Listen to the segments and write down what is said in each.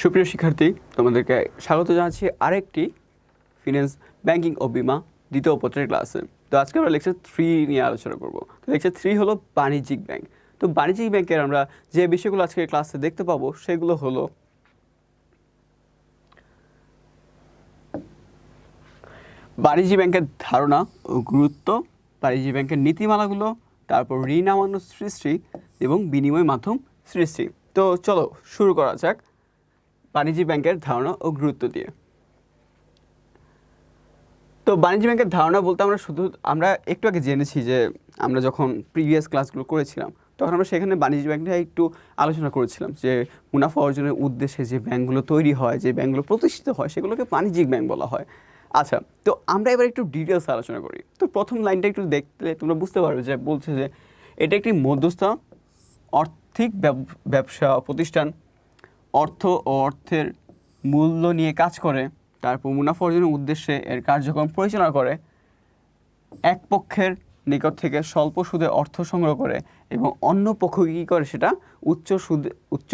সুপ্রিয় শিক্ষার্থী, তোমাদেরকে স্বাগত জানাচ্ছি আরেকটি ফিনান্স ব্যাংকিং ও বিমা দ্বিতীয় পত্রের ক্লাসে তো আজকে আমরা লেকচার থ্রি নিয়ে আলোচনা করব। তো লেকচার থ্রি হলো বাণিজ্যিক ব্যাংক তো বাণিজ্যিক ব্যাংকের আমরা যে বিষয়গুলো আজকে ক্লাসে দেখতে পাবো, সেগুলো হলো বাণিজ্যিক ব্যাংকের ধারণা ও গুরুত্ব, বাণিজ্যিক ব্যাংকের নীতিমালাগুলো, তারপর ঋণ আমান্য সৃষ্টি এবং বিনিময় মাধ্যম সৃষ্টি। তো চলো শুরু করা যাক। বাণিজ্যিক ব্যাংকের ধারণা ও গুরুত্ব দিয়ে। তো বাণিজ্য ব্যাংকের ধারণা বলতে আমরা শুধু, আমরা একটু আগে জেনেছি যে আমরা যখন প্রিভিয়াস ক্লাসগুলো করেছিলাম, তখন আমরা সেখানে বাণিজ্য ব্যাংক নিয়ে একটু আলোচনা করেছিলাম যে মুনাফা অর্জনের উদ্দেশ্যে যে ব্যাংকগুলো তৈরি হয়, যে ব্যাংকগুলো প্রতিষ্ঠিত হয়, সেগুলোকে বাণিজ্যিক ব্যাংক বলা হয়। আচ্ছা তো আমরা এবার একটু ডিটেলস আলোচনা করি। তো প্রথম লাইনটা একটু দেখলে তোমরা বুঝতে পারবে যে বলছে যে এটা একটি মধ্যস্থ আর্থিক ব্যব- ব্যবসা প্রতিষ্ঠান। অর্থ ও অর্থের মূল্য নিয়ে কাজ করে তারপর মুনাফা অর্জনের উদ্দেশ্যে এর কার্যক্রম পরিচালনা করে, এক পক্ষের নিকট থেকে স্বল্প সুদে অর্থ সংগ্রহ করে এবং অন্য পক্ষ কী করে সেটা? উচ্চ সুদে, উচ্চ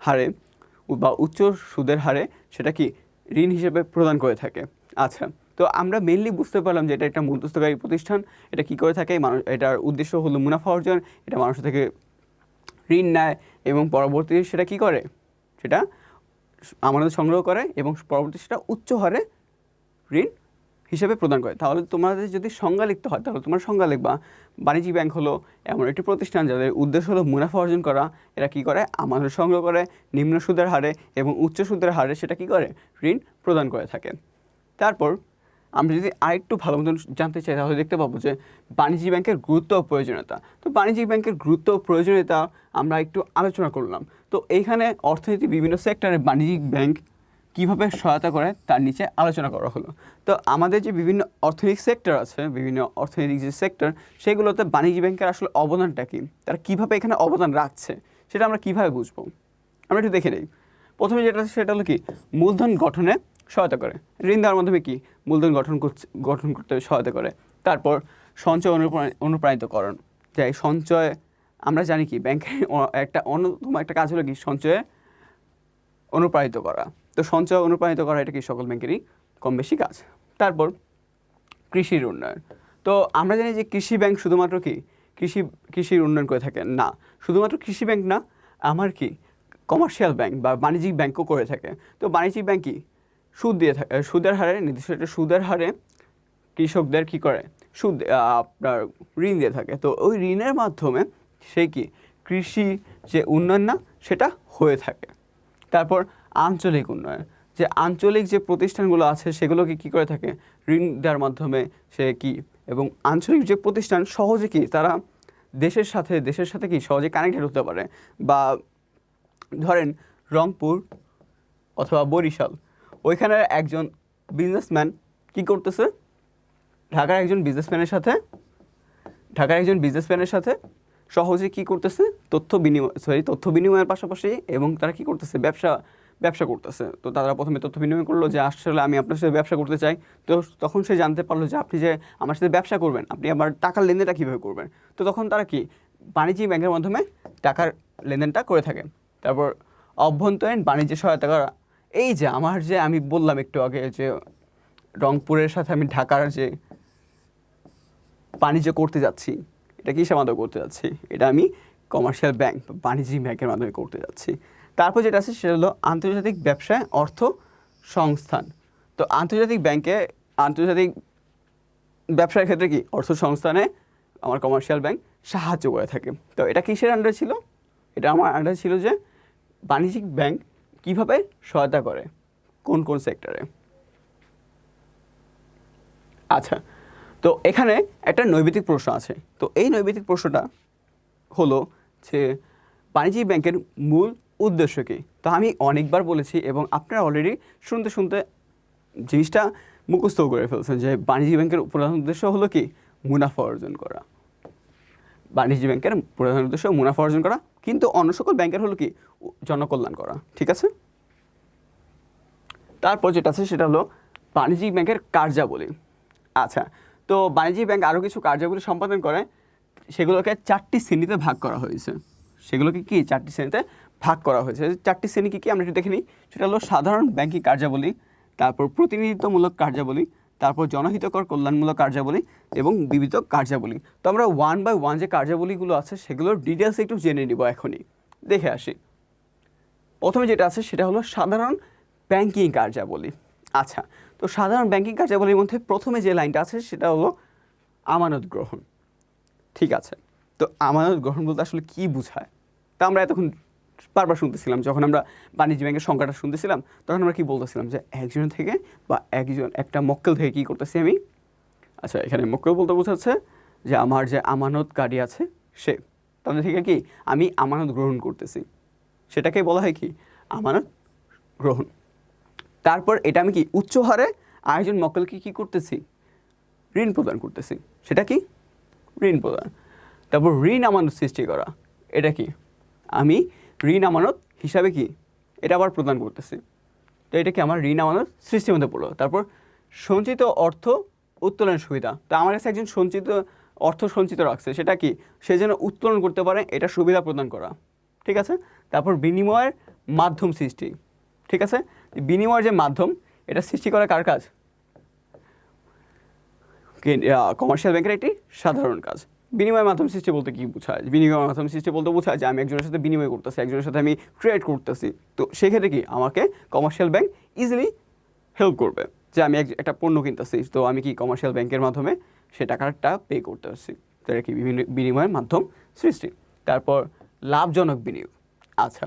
হারে বা উচ্চ সুদের হারে সেটা কি ঋণ হিসেবে প্রদান করে থাকে। আচ্ছা তো আমরা মেনলি বুঝতে পারলাম যে এটা একটা মধ্যস্থকারী প্রতিষ্ঠান, এটা কি করে থাকে? মানুষ, এটার উদ্দেশ্য হলো মুনাফা অর্জন, এটা মানুষ থেকে ঋণ নেয় এবং পরবর্তীতে সেটা কি করে? সেটা আমানত সংগ্রহ করে এবং পরবর্তী সেটা উচ্চ হারে ঋণ হিসেবে প্রদান করে। তাহলে তোমাদের যদি সংজ্ঞা লিখতে হয়, তাহলে তোমার সংজ্ঞা লিখবা। বাণিজ্যিক ব্যাংক হলো এমন একটি প্রতিষ্ঠান যাদের উদ্দেশ্য হলো মুনাফা অর্জন করা। এরা কি করে? আমানত সংগ্রহ করে, নিম্ন সুদের হারে এবং উচ্চ সুদের হারে সেটা কি করে? ঋণ প্রদান করে থাকে। তারপর আমরা যদি আরেকটু ভালো মতন জানতে চাই, তাহলে দেখতে পাবো যে বাণিজ্যিক ব্যাংকের গুরুত্ব ও প্রয়োজনীয়তা। তো বাণিজ্যিক ব্যাংকের গুরুত্ব ও প্রয়োজনীয়তা আমরা একটু আলোচনা করলাম। তো এইখানে অর্থনীতি বিভিন্ন সেক্টরে বাণিজ্যিক ব্যাংক কীভাবে সহায়তা করে তার নিচে আলোচনা করা হলো। তো আমাদের যে বিভিন্ন অর্থনৈতিক সেক্টর আছে, বিভিন্ন অর্থনৈতিক যে সেক্টর সেগুলোতে বাণিজ্যিক ব্যাংকের আসলে অবদানটা কী? তারা কীভাবে এখানে অবদান রাখছে? সেটা আমরা কীভাবে বুঝব? আমরা একটু দেখে নিই। প্রথমে যেটা আছে সেটা হলো কি? মূলধন গঠনে সহায়তা করে। ঋণ দেওয়ার মাধ্যমে কি? মূলধন গঠন করছে, গঠন করতে সহায়তা করে। তারপর সঞ্চয় অনুপ্রাণি অনুপ্রাণিতকরণ। যাই সঞ্চয় আমরা জানি কি ব্যাংকের একটা অন্যতম একটা কাজ হলো কি, সঞ্চয়ে অনুপ্রাণিত করা। তো সঞ্চয় অনুপ্রাণিত করা এটা কি, সকল ব্যাংকেরই কম বেশি কাজ। তারপর কৃষির উন্নয়ন। তো আমরা জানি যে কৃষি ব্যাংক শুধুমাত্র কি, কৃষি, কৃষির উন্নয়ন করে থাকে। না, শুধুমাত্র কৃষি ব্যাংক না, আমার কি কমার্শিয়াল ব্যাংক বা বাণিজ্যিক ব্যাংকও করে থাকে। তো বাণিজ্যিক ব্যাংক কি, সুদ দিয়ে থাকে সুদের হারে নির্দিষ্ট একটা সুদের হারে কৃষকদের কি করে, সুদ আপনার ঋণ দিয়ে থাকে। তো ওই ঋণের মাধ্যমে সে কি কৃষি যে উন্নয়ন না, সেটা হয়ে থাকে। তারপর আঞ্চলিক উন্নয়ন। যে আঞ্চলিক যে প্রতিষ্ঠানগুলো আছে, সেগুলোকে কি করে থাকে? ঋণ দেওয়ার মাধ্যমে সে কি এবং আঞ্চলিক যে প্রতিষ্ঠান, সহজে কি তারা দেশের সাথে দেশের সাথে কি সহজে কানেক্টেড হতে পারে? বা ধরেন রংপুর অথবা বরিশাল ওইখানের একজন বিজনেসম্যান কি করতেছে? ঢাকার একজন বিজনেসম্যানের সাথে, ঢাকার একজন বিজনেসম্যানের সাথে সহজে কি করতেছে? তথ্য বিনিময় সরি তথ্য বিনিময়ের পাশাপাশি এবং তারা কি করতেছে? ব্যবসা ব্যবসা করতেছে। তো তারা প্রথমে তথ্য বিনিময় করল যে, আসলে আমি আপনার সাথে ব্যবসা করতে চাই। তো তখন সে জানতে পারল যে, আপনি যে আমার সাথে ব্যবসা করবেন, আপনি আমার টাকার লেনদেনটা কীভাবে করবেন? তো তখন তারা কি? বাণিজ্যিক ব্যাংকের মাধ্যমে টাকার লেনদেনটা করে থাকে। তারপর অভ্যন্তরীণ বাণিজ্য সহায়তা করা। এই যে, আমার যে, আমি বললাম একটু আগে যে, রংপুরের সাথে আমি ঢাকার যে বাণিজ্য করতে যাচ্ছি এটা কিসের মাধ্যমে করতে যাচ্ছি। এটা আমি কমার্শিয়াল ব্যাংক বা বাণিজ্যিক ব্যাংকের মাধ্যমে করতে যাচ্ছি। তারপর যেটা আছে সেটা হলো আন্তর্জাতিক ব্যবসায় অর্থ সংস্থান। তো আন্তর্জাতিক ব্যাংকে আন্তর্জাতিক ব্যবসার ক্ষেত্রে কি? অর্থ সংস্থানে আমার কমার্শিয়াল ব্যাংক সাহায্য করে থাকে। তো এটা কিসের আন্ডারে ছিল? এটা আমার আন্ডারে ছিল যে বাণিজ্যিক ব্যাংক কীভাবে সহায়তা করে? কোন কোন সেক্টরে আচ্ছা তো এখানে একটা নৈবেদিক প্রশ্ন আছে। তো এই নৈবেদিক প্রশ্নটা হলো যে বাণিজ্যিক ব্যাংকের মূল উদ্দেশ্য কী? তো আমি অনেকবার বলেছি এবং আপনারা অলরেডি শুনতে শুনতে জিনিসটা মুখস্থ করে ফেলছেন যে বাণিজ্যিক ব্যাংকের প্রধান উদ্দেশ্য হলো কি? মুনাফা অর্জন করা। বাণিজ্য ব্যাংকের প্রধান উদ্দেশ্য মুনাফা অর্জন করা, কিন্তু অন্য সকল ব্যাংকের হলো কি? জনকল্যাণ করা। ঠিক আছে? তারপর যেটা আছে সেটা হলো বাণিজ্যিক ব্যাংকের কার্যাবলী। আচ্ছা তো বাণিজ্যিক ব্যাংক আরও কিছু কার্যাবলী সম্পাদন করে, সেগুলোকে চারটি শ্রেণীতে ভাগ করা হয়েছে। সেগুলোকে কি? চারটি শ্রেণীতে ভাগ করা হয়েছে। চারটি শ্রেণি কী কী? আমরা একটু দেখে নিই। সেটা হলো সাধারণ ব্যাংকিং কার্যাবলী, তারপর প্রতিনিধিত্বমূলক কার্যাবলী, তারপর জনহিতকর কল্যাণমূলক কার্যাবলী এবং বিবিধ কার্যাবলী। তো আমরা ওয়ান বাই ওয়ান যে কার্যাবলীগুলো আছে, সেগুলোর ডিটেলস একটু জেনে নিব এখনই। দেখে আসি। প্রথমে যেটা আছে, সেটা হলো সাধারণ ব্যাংকিং কার্যাবলী। আচ্ছা তো সাধারণ ব্যাংকিং কার্যাবলীর মধ্যে প্রথমে যে লাইনটা আছে সেটা হলো আমানত গ্রহণ। ঠিক আছে। তো আমানত গ্রহণ বলতে আসলে কী বোঝায়? তা আমরা এতক্ষণ বারবার শুনতেছিলাম। যখন আমরা বাণিজ্য ব্যাংকের সংখ্যাটা শুনতেছিলাম, তখন আমরা কি বলতেছিলাম যে একজন থেকে বা একজন, একটা মক্কেল থেকে কি করতেছি আমি? আচ্ছা এখানে মক্কেল বলতে বোঝাচ্ছে যে আমার যে আমানতকারী আছে, সে। তাদের থেকে কি? আমি আমানত গ্রহণ করতেছি। সেটাকে বলা হয় কি? আমানত গ্রহণ। তারপর এটা আমি কি উচ্চ হারে আরেকজন মক্কেলকে কি করতেছি? ঋণ প্রদান করতেছি। সেটা কি? ঋণ প্রদান। তারপর ঋণ আমানত সৃষ্টি করা। এটা কি? আমি ঋণ আমানত হিসাবে কি? এটা আবার প্রদান করতেছি। তো এটা কি আমার ঋণ আমানত সৃষ্টির মধ্যে পড়ল? তারপর সঞ্চিত অর্থ উত্তোলনের সুবিধা। তো আমার কাছে একজন সঞ্চিত, অর্থ সঞ্চিত রাখছে। সেটা কি? সে যেন উত্তোলন করতে পারে, এটা সুবিধা প্রদান করা। ঠিক আছে? তারপর বিনিময়ের মাধ্যম সৃষ্টি। ঠিক আছে? বিনিময়ের যে মাধ্যম, এটা সৃষ্টি করা কার কাজ? কমার্শিয়াল ব্যাংকের একটি সাধারণ কাজ। বিনিময় মাধ্যম সৃষ্টি বলতে কি বোঝায়? বিনিময় মাধ্যম সৃষ্টি বলতে বোঝায় যে আমি একজনের সাথে বিনিময় করতেছি, একজনের সাথে আমি ট্রেড করতেছি। তো সেক্ষেত্রে কি আমাকে কমার্শিয়াল ব্যাংক ইজিলি হেল্প করবে যে আমি এক- একটা পণ্য কিনতেছি। তো আমি কি কমার্শিয়াল ব্যাংকের মাধ্যমে সে টাকাটা পে করতে পারছি তো এটা কি বিভিন্ন বিনিময়ের মাধ্যম সৃষ্টি। তারপর লাভজনক বিনিয়োগ। আচ্ছা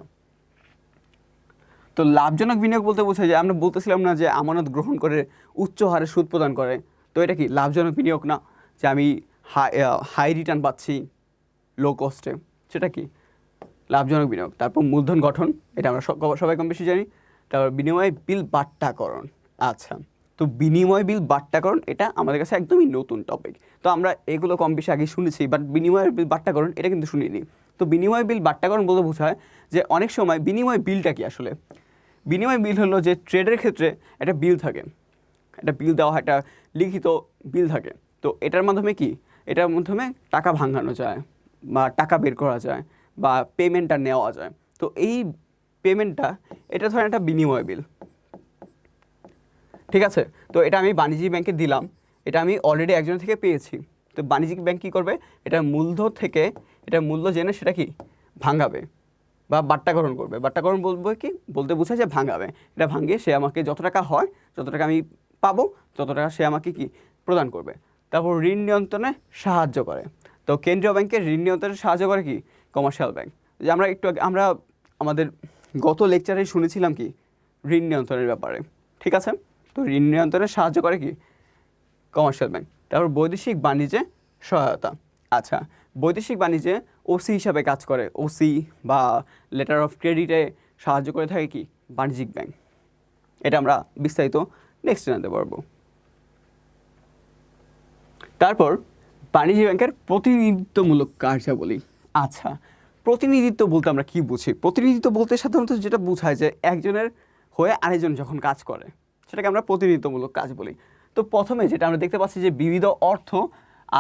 তো লাভজনক বিনিয়োগ বলতে বোঝায় যে আমরা বলতেছিলাম না যে আমানত গ্রহণ করে উচ্চ হারে সুদ প্রদান করে। তো এটা কি লাভজনক বিনিয়োগ না? যে আমি হাই হাই রিটার্ন পাচ্ছি লো কস্টে সেটা কি? লাভজনক বিনিয়োগ। তারপর মূলধন গঠন, এটা আমরা সব- সবাই কম বেশি জানি। তারপর বিনিময় বিল বাট্টাকরণ। আচ্ছা তো বিনিময় বিল বাট্টাকরণ, এটা আমাদের কাছে একদমই নতুন টপিক তো আমরা এগুলো কম বেশি আগে শুনেছি বাট বিনিময়ের বিল বাট্টাকরণ, এটা কিন্তু শুনিনি। তো বিনিময় বিল বাট্টাকরণ বলতে বোঝায় যে অনেক সময় বিনিময় বিলটা কি আসলে? বিনিময় বিল হলো যে ট্রেডের ক্ষেত্রে একটা বিল থাকে। একটা বিল দেওয়া হয়, একটা লিখিত বিল থাকে। তো এটার মাধ্যমে কি? এটার মাধ্যমে টাকা ভাঙানো যায় বা টাকা বের করা যায় বা পেমেন্টটা নেওয়া যায়। তো এই পেমেন্টটা এটা ধরেন একটা বিনিময় বিল। ঠিক আছে? তো এটা আমি বাণিজ্যিক ব্যাংকে দিলাম। এটা আমি অলরেডি একজন থেকে পেয়েছি। তো বাণিজ্যিক ব্যাংক কী করবে? এটা মূলধন থেকে এটা মূল্য জেনে সেটা কি? ভাঙাবে। বা বাট্টাকরণ করবে। বাট্টাকরণ বলব কি? বলতে বোঝায় যে ভাঙাবে। এটা ভাঙিয়ে সে আমাকে যত টাকা হয়, যত টাকা আমি পাবো, তত টাকা সে আমাকে কি? প্রদান করবে। তারপর ঋণ নিয়ন্ত্রণে সাহায্য করে। তো কেন্দ্রীয় ব্যাংকের ঋণ নিয়ন্ত্রণে সাহায্য করে কি? কমার্শিয়াল ব্যাংক যে আমরা একটু আমরা আমাদের গত লেকচারে শুনেছিলাম কি? ঋণ নিয়ন্ত্রণের ব্যাপারে। ঠিক আছে? তো ঋণ নিয়ন্ত্রণে সাহায্য করে কি? কমার্শিয়াল ব্যাংক তারপর বৈদেশিক বাণিজ্যে সহায়তা। আচ্ছা বৈদেশিক বাণিজ্যে ওসি হিসাবে কাজ করে। ওসি বা লেটার অফ ক্রেডিটে সাহায্য করে থাকে কি? বাণিজ্যিক ব্যাংক এটা আমরা বিস্তারিত নেক্সট জানাতে পারব। তারপর বাণিজ্য ব্যাংকের প্রতিনিধিত্বমূলক কার্যাবলী। আচ্ছা প্রতিনিধিত্ব বলতে আমরা কি বুঝি? প্রতিনিধিত্ব বলতে সাধারণত যেটা বোঝায় যে একজনের হয়ে আরেকজন যখন কাজ করে, সেটাকে আমরা প্রতিনিধিত্বমূলক কাজ বলি। তো প্রথমে যেটা আমরা দেখতে পাচ্ছি যে বিবিধ অর্থ,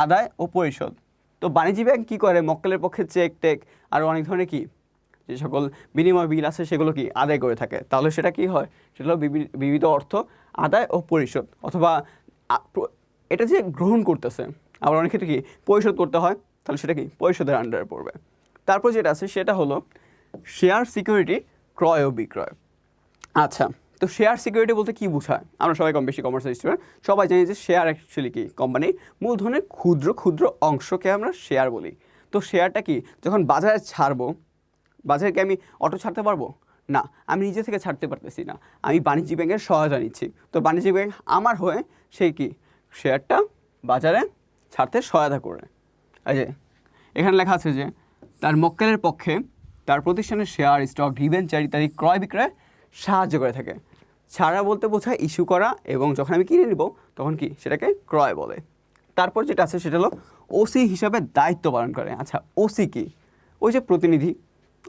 আদায় ও পরিশোধ। তো বাণিজ্য ব্যাংক কী করে? মক্কেলের পক্ষে চেক টেক আর অনেক ধরনের কি? যে সকল বিনিময় বিল আছে, সেগুলো কি আদায় করে থাকে? তাহলে সেটা কি হয়? সেটা হলো বিবিধ অর্থ আদায় ও পরিশোধ অথবা এটা যে গ্রহণ করতেছে, আবার অনেক ক্ষেত্রে কি পরিশোধ করতে হয়, তাহলে সেটা কি? পরিশোধের আন্ডারে পড়বে। তারপর যেটা আছে, সেটা হলো শেয়ার সিকিউরিটি ক্রয় ও বিক্রয়। আচ্ছা তো শেয়ার সিকিউরিটি বলতে কি বোঝায়? আমরা সবাই কম বেশি কমার্স স্টুডেন্ট সবাই জানি যে শেয়ার অ্যাকচুয়ালি কি? কোম্পানির মূলধনের ক্ষুদ্র ক্ষুদ্র অংশকে আমরা শেয়ার বলি। তো শেয়ারটা কি? যখন বাজারে ছাড়বো, বাজারে কি আমি অটো ছাড়তে পারব? না, আমি নিজে থেকে ছাড়তে পারতেছি না। আমি বাণিজ্যিক ব্যাংকের সহায়তা নিচ্ছি। তো বাণিজ্যিক ব্যাংক আমার হয়ে, সে কি? শেয়ারটা বাজারে ছাড়তে সহায়তা করে। যে, এখানে লেখা আছে যে, তার মক্কেলের পক্ষে তার প্রতিষ্ঠানের শেয়ার স্টক ডিবেঞ্চার ইত্যাদি ক্রয় বিক্রয় সাহায্য করে থাকে। ছাড়া বলতে বোঝায় ইস্যু করা এবং যখন আমি কিনে নিব, তখন কি সেটাকে ক্রয় বলে। তারপর যেটা আছে সেটা হলো ওসি হিসাবে দায়িত্ব পালন করে। আচ্ছা ওসি কি? ওই যে প্রতিনিধি,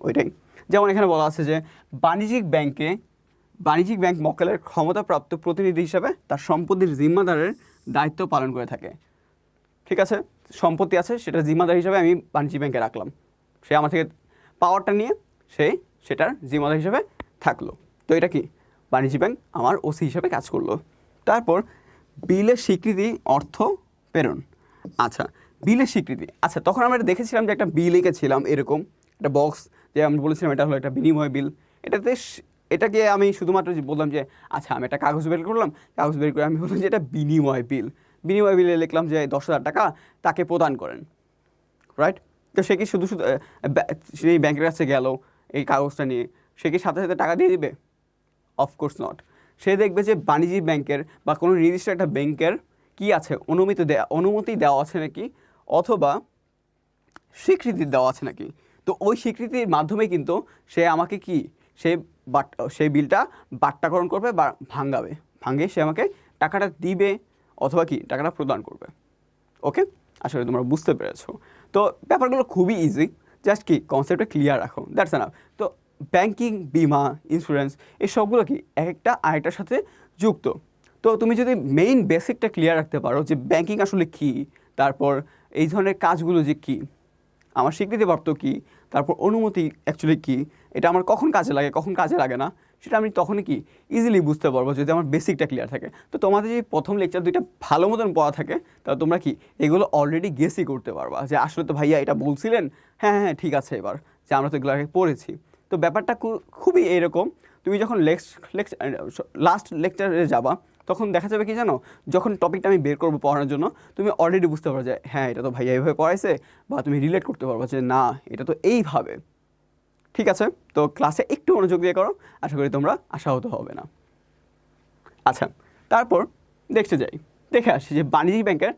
ওইটাই। যেমন এখানে বলা আছে যে বাণিজ্যিক ব্যাংকে, বাণিজ্যিক ব্যাংক মক্কেলের ক্ষমতাপ্রাপ্ত প্রতিনিধি হিসাবে তার সম্পত্তির জিম্মাদারের দায়িত্ব পালন করে থাকে। ঠিক আছে? সম্পত্তি আছে, সেটা জিম্মাদার হিসাবে আমি বাণিজ্যিক ব্যাংকে রাখলাম। সে আমার থেকে পাওয়ারটা নিয়ে সে সেটার জিম্মাদার হিসাবে থাকল। তো এটা কি? বাণিজ্যিক ব্যাংক আমার ওসি হিসেবে কাজ করল। তারপর বিলের স্বীকৃতি, অর্থ, প্রেরণ। আচ্ছা বিলের স্বীকৃতি। আচ্ছা তখন আমরা দেখেছিলাম যে একটা বিল এঁকেছিলাম এরকম, একটা বক্স যে আমি বলেছিলাম এটা হলো একটা বিনিময় বিল। এটাতে এটাকে আমি শুধুমাত্র বললাম যে আচ্ছা আমি একটা কাগজ বের করলাম, কাগজ বের করে আমি বললাম যে এটা বিনিময় বিল। বিনিময় বিলে লিখলাম যে দশ হাজার টাকা তাকে প্রদান করেন। রাইট তো সে কি শুধু শুধু সেই ব্যাংকের কাছে গেল এই কাগজটা নিয়ে, সে কি সাথে সাথে টাকা দিয়ে দিবে? অফকোর্স নট সে দেখবে যে বাণিজ্যিক ব্যাংকের বা কোনো নির্দিষ্ট একটা ব্যাংকের কি আছে? অনুমতি দেওয়া অনুমতি দেওয়া আছে নাকি? অথবা স্বীকৃতি দেওয়া আছে নাকি? তো ওই স্বীকৃতির মাধ্যমে কিন্তু সে আমাকে কি? সে বাট সেই বিলটা বাট্টাকরণ করবে বা ভাঙাবে। ভাঙে সে আমাকে টাকাটা দিবে অথবা কি? টাকাটা প্রদান করবে। ওকে? আসলে তোমরা বুঝতে পেরেছ। তো ব্যাপারগুলো খুবই ইজি জাস্ট কি? কনসেপ্টটা ক্লিয়ার রাখো। দ্যাটস এনাফ তো ব্যাংকিং, বিমা ইন্স্যুরেন্স এই সবগুলো কি এক একটা আয়টার সাথে যুক্ত। তো তুমি যদি মেইন বেসিকটা ক্লিয়ার রাখতে পারো যে ব্যাংকিং আসলে কী, তারপর এই ধরনের কাজগুলো যে কী, আমার স্বীকৃতি স্বীকৃতিপ্রাপ্ত কী, তারপর অনুমতি অ্যাকচুয়ালি কী, এটা আমার কখন কাজে লাগে, কখন কাজে লাগে না, সেটা আমি তখনই কি ইজিলি বুঝতে পারব যদি আমার বেসিকটা ক্লিয়ার থাকে। তো তোমাদের যে প্রথম লেকচার দুইটা ভালো মতন পড়া থাকে তাহলে তোমরা কি এগুলো অলরেডি গেসই করতে পারবা যে আসলে তো ভাইয়া এটা বলছিলেন? হ্যাঁ হ্যাঁ ঠিক আছে এবার যে আমরা তো এগুলো আগে পড়েছি। তো ব্যাপারটা খুবই এরকম। তুমি যখন লেক্স লেক্স লাস্ট লেকচারে যাবা, তখন দেখা যাবে কি জানো, যখন টপিকটা আমি বের করব পড়ানোর জন্য, তুমি অলরেডি বুঝতে পারো যে হ্যাঁ এটা তো ভাইয়া এইভাবে পড়াইছে, বা তুমি রিলেট করতে পারব যে, না, এটা তো এইভাবে। ঠিক আছে? তো ক্লাসে একটু মনোযোগ দিয়ে করো, আশা করি তোমরা আশাহত হবে না। আচ্ছা তারপর দেখতে যাই। দেখে আসি যে বাণিজ্যিক ব্যাংকের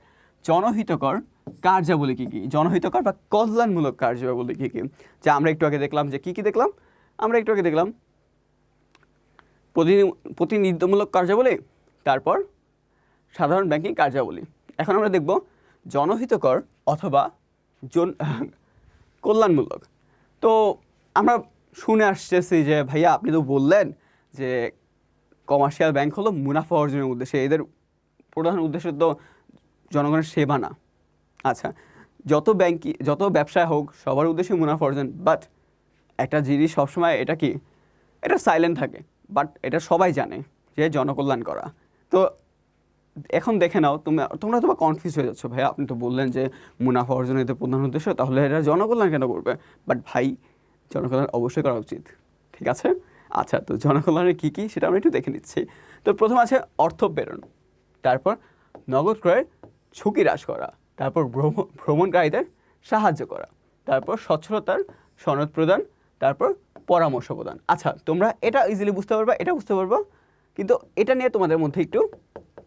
জনহিতকর কার্যাবলী কী কী? জনহিতকর বা কল্যাণমূলক কার্যাবলী কী কী? যা আমরা একটু আগে দেখলাম যে কী কী দেখলাম? আমরা একটু আগে দেখলাম প্রতিনি- প্রতিনিধিত্বমূলক কার্যাবলী, তারপর সাধারণ ব্যাংকিং কার্যাবলী। এখন আমরা দেখব জনহিতকর অথবা জন, কল্যাণমূলক। তো আমরা শুনে আসতেছি যে, ভাইয়া, আপনি তো বললেন যে কমার্শিয়াল ব্যাংক হলো মুনাফা অর্জনের উদ্দেশ্যে। এদের প্রধান উদ্দেশ্য তো জনগণের সেবা না। আচ্ছা যত ব্যাংকই যত ব্যবসায় হোক, সবার উদ্দেশ্যে মুনাফা অর্জন বাট একটা জিনিস সবসময় এটা কি? এটা সাইলেন্ট থাকে বাট এটা সবাই জানে যে জনকল্যাণ করা। তো এখন দেখে নাও, তুমি, তোমরা তো কনফিউজ হয়ে যাচ্ছ, ভাই। আপনি তো বললেন যে মুনাফা অর্জনের প্রধান উদ্দেশ্য, তাহলে এটা জনকল্যাণ কেন করবে? বাট ভাই, জনকল্যাণ অবশ্যই করা উচিত, ঠিক আছে? আচ্ছা তো জনকল্যাণের কী কী, সেটা আমরা একটু দেখে নিচ্ছি। তো প্রথম আছে অর্থ প্রেরণ, তারপর নগদ ক্রয়ের ঝুঁকি হ্রাস করা। তারপর ভ্রম- ভ্রমণকারীদের সাহায্য করা, তারপর স্বচ্ছলতার সনদ প্রদান, তারপর পরামর্শ প্রদান। আচ্ছা তোমরা এটা ইজিলি বুঝতে পারবা, এটা বুঝতে পারবা, কিন্তু এটা নিয়ে তোমাদের মধ্যে একটু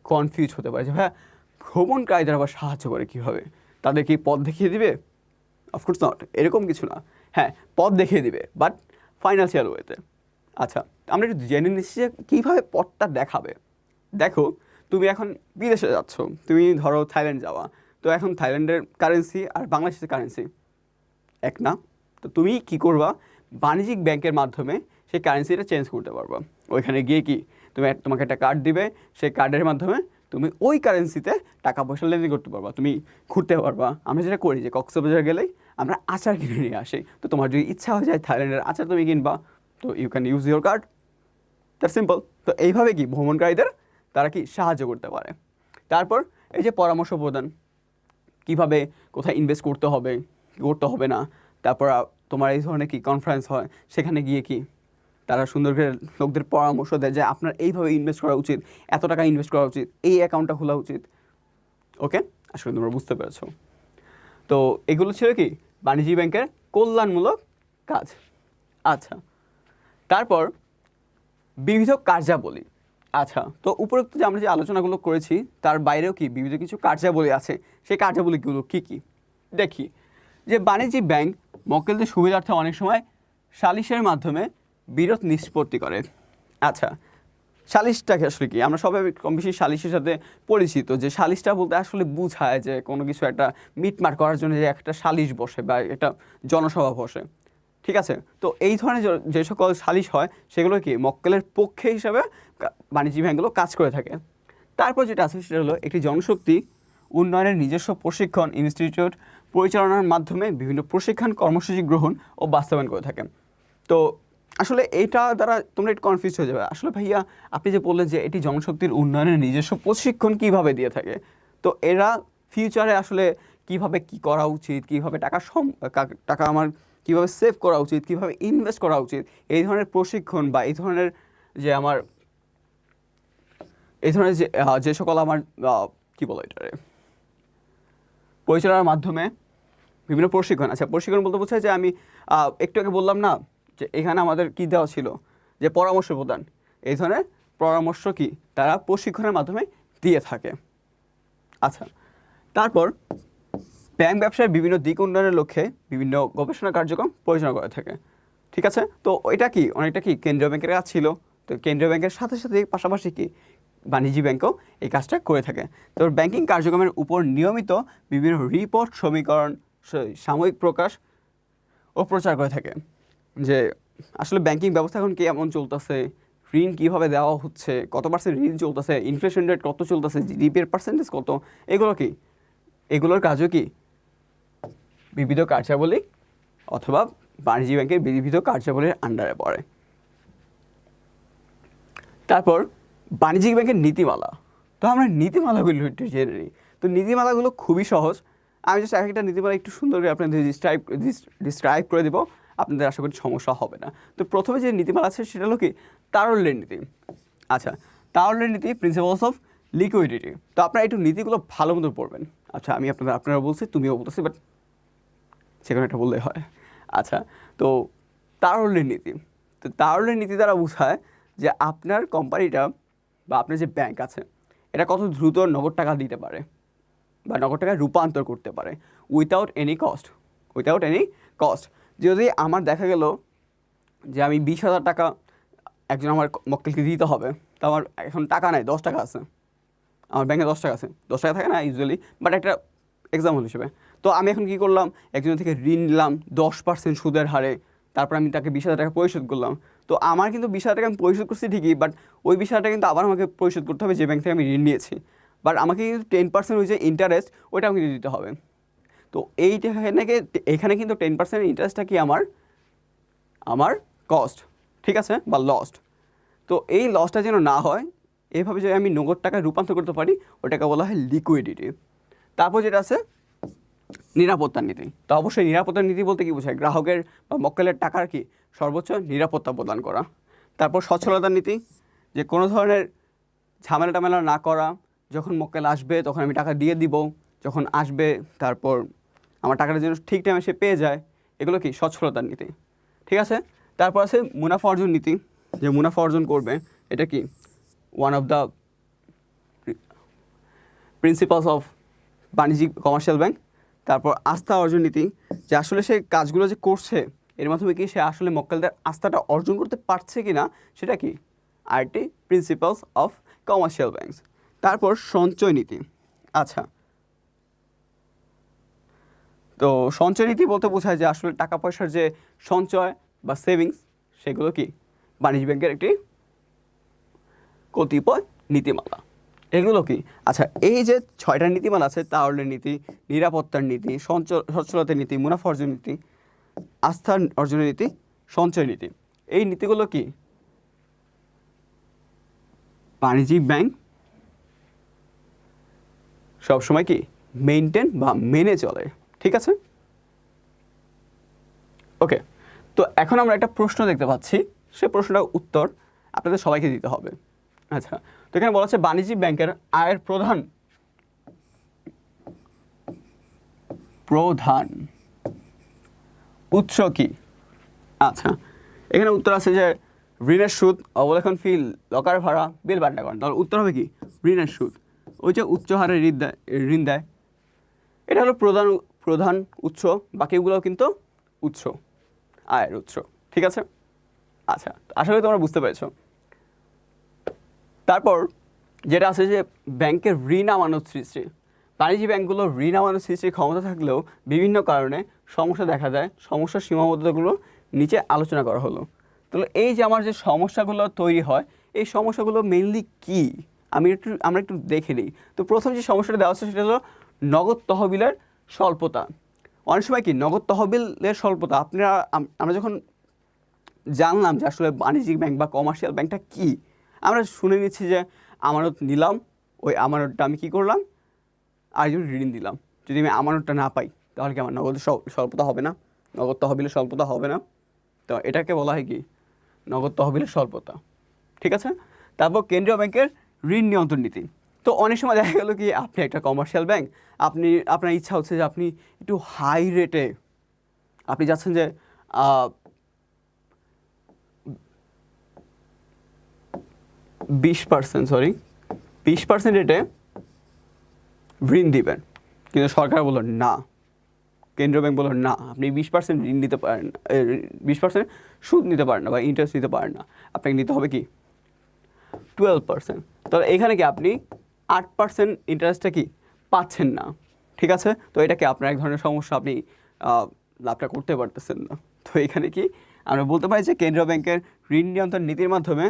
কনফিউজ হতে পারে যে, ভাইয়া, ভ্রমণকারীদের আবার সাহায্য করে কীভাবে? তাদের কি পথ দেখিয়ে দিবে? অফকোর্স নট এরকম কিছু না। হ্যাঁ পথ দেখিয়ে দিবে বাট ফাইন্যান্সিয়াল ওয়েতে আচ্ছা আমরা একটু জেনে নিচ্ছি যে, কীভাবে পথটা দেখাবে? দেখো, তুমি এখন বিদেশে যাচ্ছ, তুমি ধরো থাইল্যান্ড যাওয়া তো এখন থাইল্যান্ডের কারেন্সি আর বাংলাদেশের কারেন্সি এক না? তো তুমি কি করবা? বাণিজ্যিক ব্যাংকের মাধ্যমে সেই কারেন্সিটা চেঞ্জ করতে পারবা। ওইখানে গিয়ে কি তুমি তোমাকে একটা কার্ড দিবে, সেই কার্ডের মাধ্যমে তুমি ওই কারেন্সিতে টাকা পয়সা লেনদেন করতে পারবা। তুমি ঘুরতে পারবা। আমরা যেটা করি যে কক্সবাজার গেলেই আমরা আচার কিনে নিয়ে আসি। তো তোমার যদি ইচ্ছা হয়ে যায় থাইল্যান্ডের আচার তুমি কিনবা। তো you can use your card that simple তো এইভাবে কি ভ্রমণকারীদের তারা কি সাহায্য করতে পারে? তারপর এই যে পরামর্শ প্রদান। কীভাবে কোথায় ইনভেস্ট করতে হবে করতে হবে না। তারপর তোমার এই ধরনের কি কনফারেন্স হয়, সেখানে গিয়ে কি তারা সুন্দর করে লোকদের পরামর্শ দেয় যে আপনার এইভাবে ইনভেস্ট করা উচিত, এত টাকা ইনভেস্ট করা উচিত, এই অ্যাকাউন্টটা খোলা উচিত। ওকে আসলে তোমরা বুঝতে পেরেছ। তো এগুলো ছিল কি? বাণিজ্যিক ব্যাংকের কল্যাণমূলক কাজ। আচ্ছা। তারপর বিবিধ কার্যাবলী। আচ্ছা তো উপরোক্ত যে আমরা যে আলোচনাগুলো করেছি, তার বাইরেও কি বিবিধ কিছু কার্যাবলী আছে? সেই কার্যাবলীগুলো কী কী? দেখি। যে বাণিজ্যিক ব্যাংক মক্কেলদের সুবিধার্থে অনেক সময় সালিশের মাধ্যমে বিরোধ নিষ্পত্তি করে। আচ্ছা সালিশটাকে আসলে কি? আমরা সবাই কম বেশি সালিশের সাথে পরিচিত। যে সালিশটা বলতে আসলে বোঝায় যে কোনো কিছু একটা মিটমাট করার জন্য যে একটা সালিশ বসে বা একটা জনসভা বসে। ঠিক আছে? তো এই ধরনের যে- সকল সালিশ হয়, সেগুলো কি মক্কেলের পক্ষে হিসাবে বাণিজ্যিক ব্যাংকগুলো কাজ করে থাকে। তারপর যেটা আছে সেটা হলো একটি জনশক্তি, উন্নয়নের নিজস্ব প্রশিক্ষণ ইনস্টিটিউট পরিচালনার মাধ্যমে বিভিন্ন প্রশিক্ষণ কর্মসূচি গ্রহণ ও বাস্তবায়ন করে থাকে তো আসলে এইটা দ্বারা তোমরা একটু কনফিউজ হয়ে যাবে। আসলে ভাইয়া, আপনি যে বললেন যে এটি জনশক্তির উন্নয়নের নিজস্ব প্রশিক্ষণ কীভাবে দিয়ে থাকে, তো এরা ফিউচারে আসলে কীভাবে কি করা উচিত, কীভাবে টাকা সম টাকা আমার কীভাবে সেভ করা উচিত, কীভাবে ইনভেস্ট করা উচিত, এই ধরনের প্রশিক্ষণ বা এই ধরনের যে আমার, এই ধরনের যে যে সকল আমার কি বলো এটারে, পরিচালনার মাধ্যমে বিভিন্ন প্রশিক্ষণ আচ্ছা প্রশিক্ষণ বলতে বোঝায় যে আমি একটু আগে বললাম না যে এখানে আমাদের কি দেওয়া ছিল? যে পরামর্শ প্রদান, এই ধরনের পরামর্শ কি? তারা প্রশিক্ষণের মাধ্যমে দিয়ে থাকে। আচ্ছা তারপর ব্যাংক ব্যবসায় বিভিন্ন দিক উন্নয়নের লক্ষ্যে বিভিন্ন গবেষণা কার্যক্রম পরিচালনা করে থাকে। ঠিক আছে? তো এটা কি? অনেকটা কি? কেন্দ্রীয় ব্যাংকের কাজ ছিল। তো কেন্দ্রীয় ব্যাংকের সাথে সাথে পাশাপাশি কি? বাণিজ্যিক ব্যাংকও এই কাজটা করে থাকে। তো ব্যাংকিং কার্যক্রমের উপর নিয়মিত বিভিন্ন রিপোর্ট সমীকরণ সাময়িক প্রকাশ ও প্রচার করে থাকে। যে আসলে ব্যাংকিং ব্যবস্থা এখন কেমন চলতেছে? ঋণ কীভাবে দেওয়া হচ্ছে? কত পার্সেন্ট ঋণ চলতেছে? ইনফ্লেশন রেট কত চলতেছে? জিডিপির পার্সেন্টেজ কত? এগুলো কি? এগুলোর কাজও কি? বিবিধ কার্যাবলী অথবা বাণিজ্যিক ব্যাংকের বিবিধ কার্যাবলীর আন্ডারে পড়ে। তারপর বাণিজ্যিক ব্যাংকের নীতিমালা। তো আমরা নীতিমালাগুলো একটু জেনে নিই। তো নীতিমালাগুলো খুবই সহজ। আমি জাস্ট একটা নীতিমালা একটু সুন্দর করে আপনাদের ডিসক্রাইব ডিসক্রাইব করে দেবো। আপনাদের আশা করি সমস্যা হবে না। তো প্রথমে যে নীতিমালা আছে সেটা হলো কি? তারল্যের নীতি। আচ্ছা তারল্যের নীতি প্রিন্সিপালস অফ লিকুইডিটি তো আপনারা একটু নীতিগুলো ভালো মতো পড়বেন। আচ্ছা আমি আপনাদের আপনারা বলছি, তুমিও বলতেছি বাট কোনো একটা বললেই হয়। আচ্ছা তো তারল্যের নীতি। তো তারল্যের নীতি দ্বারা বোঝায় যে আপনার কোম্পানিটা বা আপনার যে ব্যাংক আছে, এটা কত দ্রুত নগদ টাকা দিতে পারে বা নগদ টাকায় রূপান্তর করতে পারে without any cost without any cost যদি আমার দেখা গেল যে আমি বিশ হাজার টাকা একজন আমার মক্কেলকে দিতে হবে, তো আমার এখন টাকা নাই, দশ টাকা আছে। আমার ব্যাংকে দশ টাকা আছে। দশ টাকা থাকে না ইউজুয়ালি বাট একটা এক্সাম্পল হিসেবে। তো আমি এখন কী করলাম? একজনের থেকে ঋণ নিলাম, দশ পার্সেন্ট সুদের হারে। তারপর আমি তাকে বিশ হাজার টাকা পরিশোধ করলাম। তো আমার কিন্তু বিশ হাজার টাকা আমি পরিশোধ করছি ঠিকই বাট ওই বিশ হাজার টাকা কিন্তু আবার আমাকে পরিশোধ করতে হবে যে ব্যাংক থেকে আমি ঋণ নিয়েছি। বাট আমাকে কিন্তু টেন পার্সেন্ট ওই যে ইন্টারেস্ট ওইটা আমাকে দিতে হবে। তো এইটা এখানে এখানে কিন্তু টেন পার্সেন্ট ইন্টারেস্টটা কি আমার? আমার কস্ট ঠিক আছে? বা লস্ট তো এই লসটা যেন না হয় এইভাবে যদি আমি নগদ টাকায় রূপান্তর করতে পারি, ওটাকে বলা হয় লিকুইডিটি তারপর যেটা আছে নিরাপত্তার নীতি। তো অবশ্যই নিরাপত্তার নীতি বলতে কি বোঝায়? গ্রাহকের বা মক্কেলের টাকার কি সর্বোচ্চ নিরাপত্তা প্রদান করা? তারপর সচ্ছলতার নীতি, যে কোনো ধরনের ঝামেলা টামেলা না করা, যখন মক্কেল আসবে তখন আমি টাকা দিয়ে দিব, যখন আসবে তারপর আমার টাকাটা যেন ঠিক টাইমে সে পেয়ে যায়, এগুলো কি সচ্ছলতার নীতি? ঠিক আছে? তারপর আছে মুনাফা অর্জন নীতি, যে মুনাফা অর্জন করবে, এটা কি one of the principles of বাণিজ্যিক কমার্শিয়াল ব্যাংক তারপর আস্থা অর্জন নীতি, যে আসলে সে কাজগুলো যে করছে, এর মাধ্যমে কি সে আসলে মক্কেলদের আস্থাটা অর্জন করতে পারছে কি না সেটা কি? RT principles of commercial banks তারপর সঞ্চয় নীতি। আচ্ছা। তো সঞ্চয় নীতি বলতে বোঝায় যে আসলে টাকা পয়সার যে সঞ্চয় বা সেভিংস সেগুলো কি? বাণিজ্য ব্যাংকের একটি কতিপয় নীতিমালা। এগুলো কি? আচ্ছা এই যে ছয়টা নীতিমালা আছে তাহলের নীতি, নিরাপত্তার নীতি সচ্ছলতার নীতি, মুনাফা অর্জন নীতি, আস্থা অর্জনের নীতি, সঞ্চয় নীতি, এই নীতিগুলো কি? বাণিজ্যিক ব্যাংক সবসময় কি? মেনটেন বা মেনে চলে, ঠিক আছে? ওকে, তো এখন আমরা একটা প্রশ্ন দেখতে পাচ্ছি, সে প্রশ্নটার উত্তর আপনাদের সবাইকে দিতে হবে। আচ্ছা তো এখানে বলা হচ্ছে বাণিজ্যিক ব্যাংকের আয়ের প্রধান। প্রধান উৎস কি? আচ্ছা এখানে উত্তর আছে যে ঋণের সুদ, অবলেখন ফি, লকার ভাড়া, বিল বাট্টাকরণ তাহলে উত্তর হবে কি? ঋণের সুদ। ওই যে উচ্চ হারে ঋণ দেয় ঋণ দেয়, এটা হলো প্রধান প্রধান উৎস, বাকিগুলোও কিন্তু উৎস, আয়ের উৎস। ঠিক আছে? আচ্ছা আশা করি তোমরা বুঝতে পেরেছ। তারপর যেটা আছে যে ব্যাংকের ঋণ আমানত সৃষ্টি। বাণিজ্যিক ব্যাংকগুলো ঋণ আমানত সৃষ্টির ক্ষমতা থাকলেও বিভিন্ন কারণে সমস্যা দেখা যায় সমস্যার সীমাবদ্ধতাগুলো নিচে আলোচনা করা হলো। তাহলে এই যে আমার যে সমস্যাগুলো তৈরি হয়, এই সমস্যাগুলো মেনলি কি? আমি একটু, আমরা একটু দেখে নিই। তো প্রথম যে সমস্যাটা দেওয়া হচ্ছে সেটা হলো নগদ তহবিলের স্বল্পতা। অনেক সময় কি নগদ তহবিলের স্বল্পতা, আপনারা, আমরা যখন জানলাম যে আসলে বাণিজ্যিক ব্যাংক বা কমার্শিয়াল ব্যাংকটা কি আমরা শুনে নিচ্ছি যে আমানত নিলাম, ওই আমানতটা আমি কী করলাম? আরেকজন ঋণ দিলাম। যদি আমি আমানতটা না পাই, তাহলে কি আমার নগদ স্বল- স্বল্পতা হবে না? নগদ তহবিলের স্বল্পতা হবে না? তো এটাকে বলা হয় কি? নগদ তহবিলের স্বল্পতা ঠিক আছে? তারপর কেন্দ্রীয় ব্যাংকের ঋণ নিয়ন্ত্রণ নীতি। তো অনেক সময় দেখা গেলো কি, আপনি একটা কমার্শিয়াল ব্যাংক আপনি, আপনার ইচ্ছা হচ্ছে যে আপনি একটু হাই রেটে আপনি যাচ্ছেন যে বিশ পার্সেন্ট সরি বিশ পার্সেন্ট রেটে ঋণ দিবেন। কিন্তু সরকার বলল, না। কেন্দ্রীয় ব্যাংক বলল, না, আপনি বিশ পার্সেন্ট ঋণ নিতে পারেন বিশ পার্সেন্ট সুদ নিতে পারেন না বা ইন্টারেস্ট নিতে পারেন না। আপনাকে নিতে হবে কি? টুয়েলভ পার্সেন্ট তাহলে এখানে কি আপনি আট পার্সেন্ট ইন্টারেস্টটা কি পাচ্ছেন না? ঠিক আছে? তো এটা কি আপনার এক ধরনের সমস্যা, আপনি লাভটা করতে পারতেছেন না। তো এখানে কি আমরা বলতে পারি যে কেন্দ্রীয় ব্যাংকের ঋণ নিয়ন্ত্রণ নীতির মাধ্যমে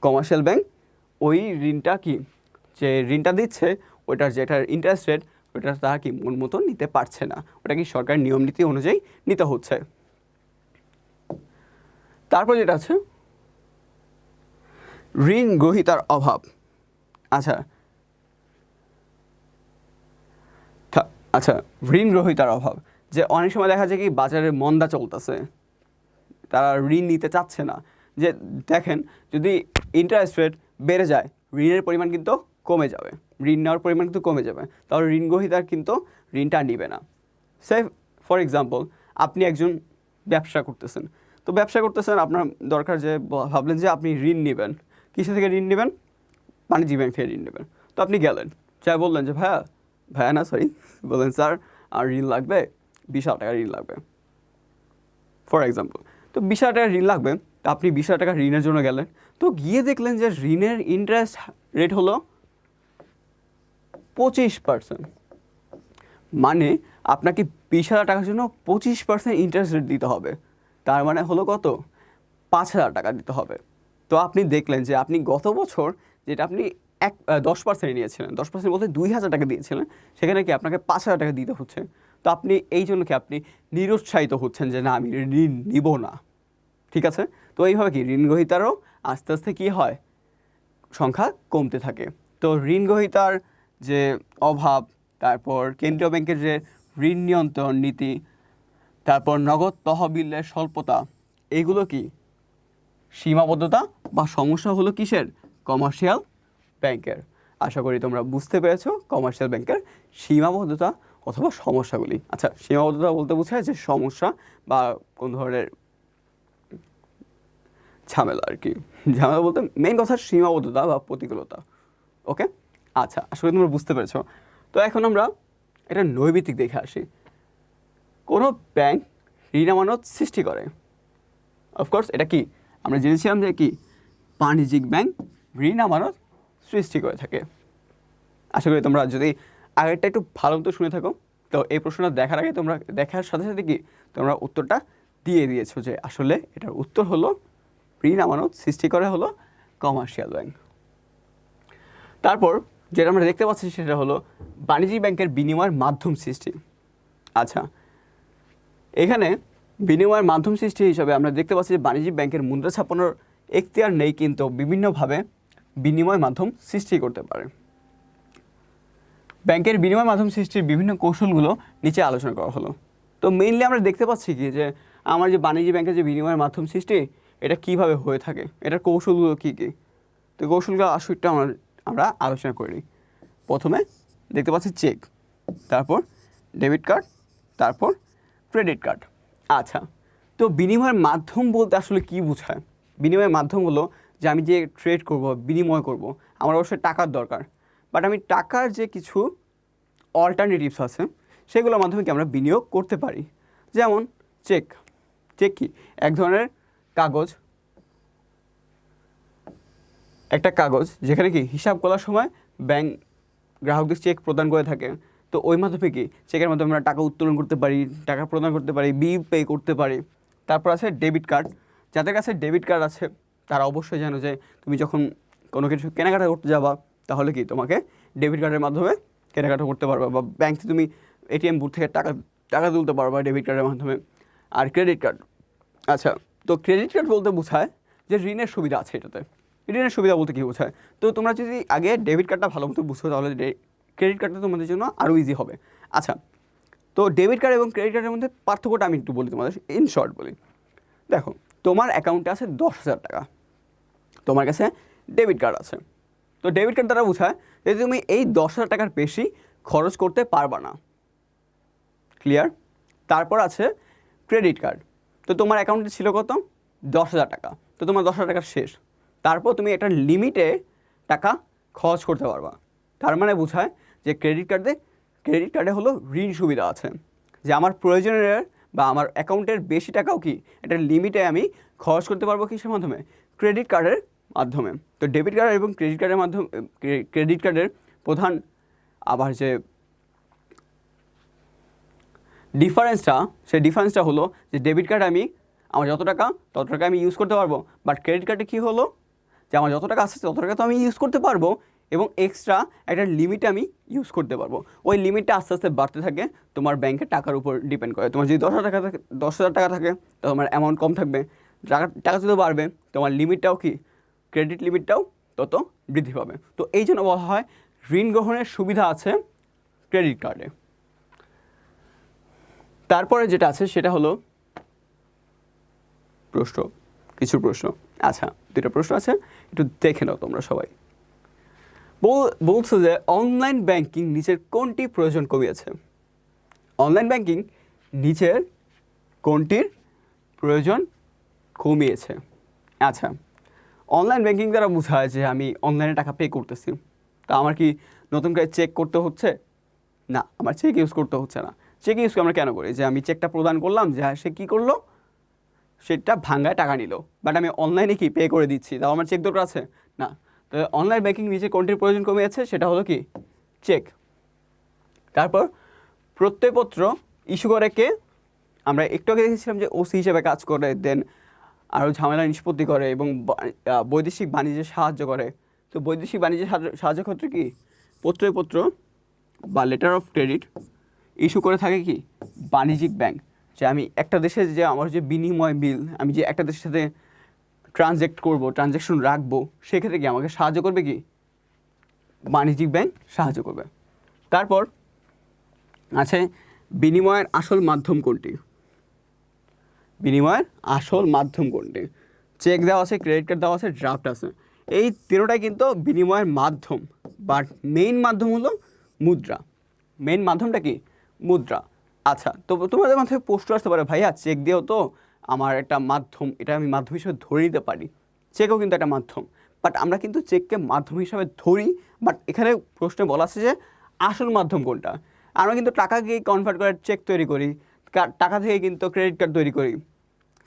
কমার্শিয়াল ব্যাংক ওই ঋণটা কি? যে ঋণটা দিচ্ছে, ওইটার যেটার ইন্টারেস্ট রেট ওইটা তারা কি মন মতো নিতে পারছে না? ওটা কি সরকারের নিয়ম নীতি অনুযায়ী নিতে হচ্ছে? তারপর যেটা আছে, ঋণ গ্রহীতার অভাব। আচ্ছা। আচ্ছা ঋণ গ্রহিতার অভাব। যে অনেক সময় দেখা যায় কি বাজারে মন্দা চলতেছে। তারা ঋণ নিতে চাচ্ছে না। যে দেখেন, যদি ইন্টারেস্ট রেট বেড়ে যায়, ঋণের পরিমাণ কিন্তু কমে যাবে। ঋণ নেওয়ার পরিমাণ কিন্তু কমে যাবে। তাহলে ঋণ গ্রহীতার কিন্তু ঋণটা নিবে না। সে ফর এক্সাম্পল আপনি একজন ব্যবসা করতেছেন। তো ব্যবসা করতেছেন, আপনার দরকার যে ভাবলেন যে আপনি ঋণ নেবেন। কিসে থেকে ঋণ নেবেন? বাণিজ্যিক ব্যাংক থেকে ঋণ নেবেন। তো আপনি গেলেন। চাই বললেন যে, ভাইয়া ভাইয়া না সরি বললেন, স্যার, আর ঋণ লাগবে? বিশ টাকা ঋণ লাগবে। ফর এক্সাম্পল তো বিশ টাকা ঋণ লাগবে আপনি বিশ হাজার টাকা ঋণের জন্য গেলেন। তো গিয়ে দেখলেন যে ঋণের ইন্টারেস্ট রেট হলো পঁচিশ পার্সেন্ট মানে আপনাকে বিশ হাজার টাকার জন্য পঁচিশ পার্সেন্ট ইন্টারেস্ট রেট দিতে হবে। তার মানে হলো কত? পাঁচ হাজার টাকা দিতে হবে। তো আপনি দেখলেন যে আপনি গত বছর যেটা আপনি এক দশ পার্সেন্ট নিয়েছিলেন, দশ পার্সেন্ট বলতে দুই হাজার টাকা দিয়েছিলেন, সেখানে কি আপনাকে পাঁচ হাজার টাকা দিতে হচ্ছে? তো আপনি এই জন্য কি আপনি নিরুৎসাহিত হচ্ছেন যে না, আমি ঋণ নিব না। ঠিক আছে? তো এইভাবে কি? ঋণ গ্রহীতারও আস্তে আস্তে কী হয়? সংখ্যা কমতে থাকে। তো ঋণ গ্রহীতার যে অভাব, তারপর কেন্দ্রীয় ব্যাংকের যে ঋণ নিয়ন্ত্রণ নীতি, তারপর নগদ তহবিলের স্বল্পতা, এগুলো কি? সীমাবদ্ধতা বা সমস্যা হলো কিসের? কমার্শিয়াল ব্যাংকের। আশা করি তোমরা বুঝতে পেরেছ কমার্শিয়াল ব্যাংকের সীমাবদ্ধতা অথবা সমস্যাগুলি। আচ্ছা সীমাবদ্ধতা বলতে বোঝায় যে সমস্যা বা কোন ধরনের ঝামেলা আর কি। ঝামেলা বলতে মেইন কথা সীমাবদ্ধতা বা প্রতিকূলতা। ওকে আচ্ছা আসলে তোমরা বুঝতে পেরেছ। তো এখন আমরা এটা নৈবিতিক দেখে আসি। কোনো ব্যাংক ঋণ আমানত সৃষ্টি করে। অফকোর্স এটা কি? আমরা জেনেছিলাম যে কি? বাণিজ্যিক ব্যাংক ঋণ আমানত সৃষ্টি করে থাকে। আশা করি তোমরা যদি আগেরটা একটু ভালো মতো শুনে থাকো, তো এই প্রশ্নটা দেখার আগে তোমরা, দেখার সাথে সাথে কি? তোমরা উত্তরটা দিয়ে দিয়েছ যে আসলে এটার উত্তর হলো ঋণ আমানত সৃষ্টি করে হলো কমার্শিয়াল ব্যাংক। তারপর যেটা আমরা দেখতে পাচ্ছি সেটা হলো বাণিজ্যিক ব্যাংকের বিনিময়ের মাধ্যম সৃষ্টি। আচ্ছা এখানে বিনিময়ের মাধ্যম সৃষ্টি হিসাবে আমরা দেখতে পাচ্ছি যে বাণিজ্যিক ব্যাংকের মুদ্রা ছাপানোর এখতিয়ার নেই কিন্তু বিভিন্নভাবে বিনিময় মাধ্যম সৃষ্টি করতে পারে। ব্যাংকের বিনিময় মাধ্যম সৃষ্টির বিভিন্ন কৌশলগুলো নিচে আলোচনা করা হলো। তো মেইনলি আমরা দেখতে পাচ্ছি কি যে আমার যে বাণিজ্যিক ব্যাংকের যে বিনিময়ের মাধ্যম সৃষ্টি এটা কীভাবে হয়ে থাকে? এটার কৌশলগুলো কী কী? তো কৌশলগুলো আসলে একটু আমরা আমরা আলোচনা করি প্রথমে দেখতে পাচ্ছি চেক তারপর ডেবিট কার্ড তারপর ক্রেডিট কার্ড আচ্ছা তো বিনিময়ের মাধ্যম বলতে আসলে কি বোঝায়? বিনিময়ের মাধ্যম হলো যে আমি যে ট্রেড করব, বিনিময় করব, আমার অবশ্যই টাকার দরকার। বাট আমি টাকার যে কিছু অল্টারনেটিভস আছে, সেগুলোর মাধ্যমে কি আমরা বিনিয়োগ করতে পারি? যেমন চেক চেক কি? এক ধরনের কাগজ। একটা কাগজ যেখানে কি হিসাব করার সময় ব্যাংক গ্রাহকদের চেক প্রদান করে থাকে। তো ওই মাধ্যমে কি চেকের মাধ্যমে আমরা টাকা উত্তোলন করতে পারি, টাকা প্রদান করতে পারি বিল পে করতে পারি। তারপর আছে ডেবিট কার্ড যাদের কাছে ডেবিট কার্ড আছে, তারা অবশ্যই জানো যে তুমি যখন কোনো কিছু কেনাকাটা করতে যাবা, তাহলে কি তোমাকে ডেবিট কার্ডের মাধ্যমে কেনাকাটা করতে পারবা বা ব্যাংক তুমি এটিএম বুথ থেকে টাকা টাকা তুলতে পারবা ডেবিট কার্ডের মাধ্যমে। আর ক্রেডিট কার্ড আচ্ছা তো ক্রেডিট কার্ড বলতে বোঝায় যে ঋণের সুবিধা আছে এটাতে। ঋণের সুবিধা বলতে কী বোঝায়? তো তোমরা যদি আগে ডেবিট কার্ডটা ভালো মতো বুঝো, তাহলে ক্রেডিট কার্ডটা তোমাদের জন্য আরও ইজি হবে। আচ্ছা তো ডেবিট কার্ড এবং ক্রেডিট কার্ডের মধ্যে পার্থক্যটা আমি একটু বলি তোমাদের ইন শর্ট বলি। দেখো, তোমার অ্যাকাউন্টে আছে দশ হাজার টাকা। তোমার কাছে ডেবিট কার্ড আছে। তো ডেবিট কার্ড দ্বারা বোঝায় যে তুমি এই দশ হাজার টাকার বেশি খরচ করতে পারবা না। ক্লিয়ার তারপর আছে ক্রেডিট কার্ড তো তোমার অ্যাকাউন্টে ছিল কত? দশ হাজার টাকা। তো তোমার দশ হাজার টাকা শেষ। তারপর তুমি একটা লিমিটে টাকা খরচ করতে পারবা। তার মানে বোঝায় যে ক্রেডিট কার্ডে ক্রেডিট কার্ডে হলো ঋণ সুবিধা আছে। যে আমার প্রয়োজনের বা আমার অ্যাকাউন্টের বেশি টাকাও কি একটা লিমিটে আমি খরচ করতে পারব কিসের মাধ্যমে? ক্রেডিট কার্ডের মাধ্যমে। তো ডেবিট কার্ড এবং ক্রেডিট কার্ডের মাধ্যমে ক্রেডিট কার্ডের প্রধান আবার যে ডিফারেন্সটা সেই ডিফারেন্সটা হলো যে ডেবিট কার্ড আমি আমার যত টাকা, তত টাকা আমি ইউজ করতে পারব। বাট ক্রেডিট কার্ডে কী হলো? যে আমার যত টাকা আসছে তত টাকা তো আমি ইউজ করতে পারব এবং এক্সট্রা একটা লিমিট আমি ইউজ করতে পারব। ওই লিমিটটা আস্তে আস্তে বাড়তে থাকে, তোমার ব্যাংকের টাকার উপর ডিপেন্ড করে। তোমার যদি দশ হাজার টাকা থাকে, দশ হাজার টাকা থাকে, তো তোমার অ্যামাউন্ট কম থাকবে। টাকা টাকা বাড়বে, তোমার লিমিটটাও কি? ক্রেডিট লিমিটটাও তত বৃদ্ধি পাবে। তো এই জন্য বলা হয় ঋণ গ্রহণের সুবিধা আছে ক্রেডিট কার্ডে তারপরে যেটা আছে সেটা হলো প্রশ্ন, কিছু প্রশ্ন। আচ্ছা দুটা প্রশ্ন আছে, একটু দেখে নাও তোমরা সবাই। বল- বলছো যে অনলাইন ব্যাংকিং নিচের কোনটি প্রয়োজন কমিয়েছে? অনলাইন ব্যাংকিং নিচের কোনটির প্রয়োজন কমিয়েছে? আচ্ছা অনলাইন ব্যাংকিং দ্বারা বোঝায় যে আমি অনলাইনে টাকা পে করতেছি। তা আমার কি নতুন করে চেক করতে হচ্ছে? না, আমার চেক ইউজ করতে হচ্ছে না। চেক ইউজ আমরা কেন করি? যে আমি চেকটা প্রদান করলাম যে হ্যাঁ, সে কী করল? সেটা ভাঙ্গায় টাকা নিল। বাট আমি অনলাইনে কি পে করে দিচ্ছি? তাও আমার চেক দরকার আছে? না। তো অনলাইন ব্যাংকিং নিচে কোনটির প্রয়োজন কমে যাচ্ছে? সেটা হলো কি? চেক তারপর প্রত্যয়পত্র ইস্যু করে কে? আমরা একটু আগে দেখেছিলাম যে ওসি হিসেবে কাজ করে দেন আরও ঝামেলা নিষ্পত্তি করে এবং বৈদেশিক বাণিজ্যে সাহায্য করে। তো বৈদেশিক বাণিজ্যে সাহায্য- সাহায্য ক্ষেত্রে কি? প্রত্যয়পত্র বা লেটার অফ ক্রেডিট ইস্যু করে থাকে কি? বাণিজ্যিক ব্যাংক যে আমি একটা দেশে যে আমার যে বিনিময় বিল আমি যে একটা দেশের সাথে ট্রানজ্যাক্ট করব ট্রানজ্যাকশন রাখব, সেক্ষেত্রে কি আমাকে সাহায্য করবে কি? বাণিজ্যিক ব্যাংক সাহায্য করবে। তারপর আছে বিনিময়ের আসল মাধ্যম কোনটি? বিনিময়ের আসল মাধ্যম কোনটি? চেক দেওয়া আছে ক্রেডিট কার্ড দেওয়া আছে ড্রাফট আছে। এই তেরোটাই কিন্তু বিনিময়ের মাধ্যম বাট মেইন মাধ্যম হলো মুদ্রা। মেইন মাধ্যমটা কি? মুদ্রা। আচ্ছা তো তোমাদের মাথায় প্রশ্ন আসতে পারে, ভাইয়া চেক দিয়েও তো, আমার একটা মাধ্যম, এটা আমি মাধ্যম হিসেবে ধরে নিতে পারি। চেকও কিন্তু একটা মাধ্যম। বাট আমরা কিন্তু চেককে মাধ্যম হিসাবে ধরি বাট এখানে প্রশ্নে বলা আছে যে, আসল মাধ্যম কোনটা? আমরা কিন্তু টাকাকে কনভার্ট করে চেক তৈরি করি টাকা থেকে কিন্তু ক্রেডিট কার্ড তৈরি করি।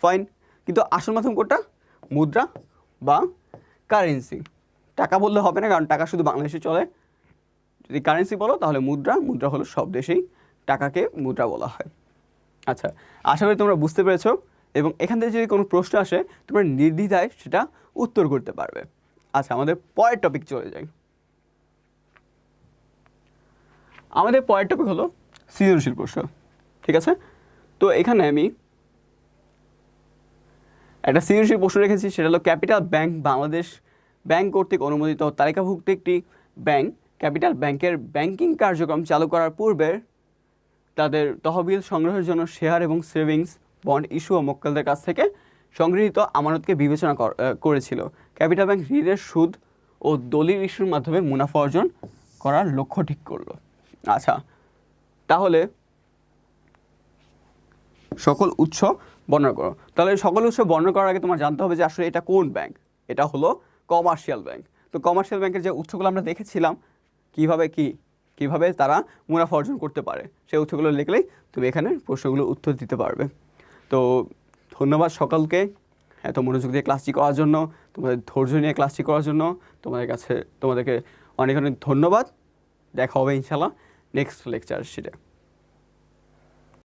ফাইন কিন্তু আসল মাধ্যম কোনটা? মুদ্রা বা কারেন্সি টাকা বললে হবে না, কারণ টাকা শুধু বাংলাদেশে চলে। যদি কারেন্সি বলো, তাহলে মুদ্রা মুদ্রা হলো সব দেশেই টাকাকে মুদ্রা বলা হয়। আচ্ছা আশা করি তোমরা বুঝতে পেরেছ এবং এখান থেকে যদি কোনো প্রশ্ন আসে, তোমরা নির্দ্বিধায় সেটা উত্তর করতে পারবে। আচ্ছা আমাদের পরের টপিক চলে যাই। আমাদের পরের টপিক হলো সৃজনশীল প্রশ্ন, ঠিক আছে? তো এখানে আমি একটা সৃজনশীল প্রশ্ন রেখেছি, সেটা হলো ক্যাপিটাল ব্যাংক বাংলাদেশ ব্যাংক কর্তৃক অনুমোদিত তালিকাভুক্ত একটি ব্যাংক। ক্যাপিটাল ব্যাংকের ব্যাংকিং কার্যক্রম চালু করার পূর্বে তাদের তহবিল সংগ্রহের জন্য শেয়ার এবং সেভিংস বন্ড ইস্যু ও মক্কেলদের কাছ থেকে সংগৃহীত আমানতকে বিবেচনা করেছিল। ক্যাপিটাল ব্যাংক ঋণের সুদ ও দলিল ইস্যুর মাধ্যমে মুনাফা অর্জন করার লক্ষ্য ঠিক করল। আচ্ছা তাহলে সকল উৎস বর্ণনা করো। তাহলে সকল উৎস বর্ণনা করার আগে তোমার জানতে হবে যে আসলে এটা কোন ব্যাংক? এটা হলো কমার্শিয়াল ব্যাংক। তো কমার্শিয়াল ব্যাংকের যে উৎসগুলো আমরা দেখেছিলাম, কীভাবে কি কীভাবে তারা মুনাফা অর্জন করতে পারে, সেই উৎসগুলো লিখলেই তুমি এখানে প্রশ্নগুলো উত্তর দিতে পারবে। তো ধন্যবাদ সকলকে এত মনোযোগ দিয়ে ক্লাসটি করার জন্য, তোমাদের ধৈর্য নিয়ে ক্লাসটি করার জন্য। তোমাদের কাছে তোমাদেরকে অনেক অনেক ধন্যবাদ। দেখা হবে ইনশাল্লাহ নেক্সট লেকচার সেটা